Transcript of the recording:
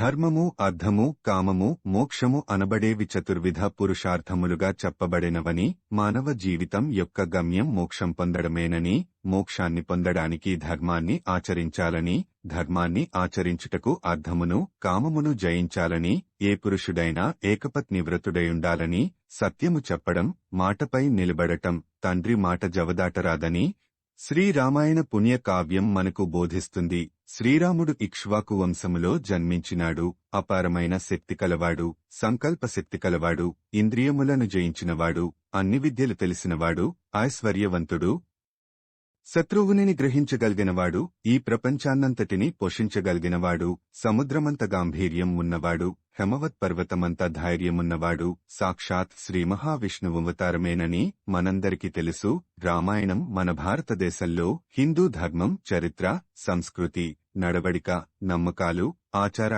ధర్మము అర్థము కామము మోక్షము అనబడేవి చతుర్విధ పురుషార్థములుగా చెప్పబడినవని మానవ జీవితం యొక్క గమ్యం మోక్షం పొందడమేనని మోక్షాన్ని పొందడానికి ధర్మాన్ని ఆచరించాలని ధర్మాన్ని ఆచరించుటకు అర్థమును కామమును జయించాలని ఏ పురుషుడైనా ఏకపత్నివ్రతుడయుండాలని సత్యము చెప్పడం మాటపై నిలబడటం తండ్రి మాట జవదాటరాదని శ్రీరామాయణ పుణ్యకావ్యం మనకు బోధిస్తుంది. శ్రీరాముడు ఇక్ష్వాకు వంశములో జన్మించినాడు. అపారమైన శక్తి కలవాడు సంకల్పశక్తి కలవాడు ఇంద్రియములను జయించినవాడు అన్ని విద్యలు తెలిసినవాడు ఐశ్వర్యవంతుడు శత్రువుని గ్రహించగలిగినవాడు ఈ ప్రపంచాన్నంతటిని పోషించగలిగినవాడు సముద్రమంత గాంభీర్యం ఉన్నవాడు హెమవత్ పర్వతమంత ధైర్యమున్నవాడు సాక్షాత్ శ్రీ మహావిష్ణువతారమేనని మనందరికీ తెలుసు. రామాయణం మన భారతదేశంలో హిందూ ధర్మం చరిత్ర సంస్కృతి నడవడిక నమ్మకాలు ఆచారాలు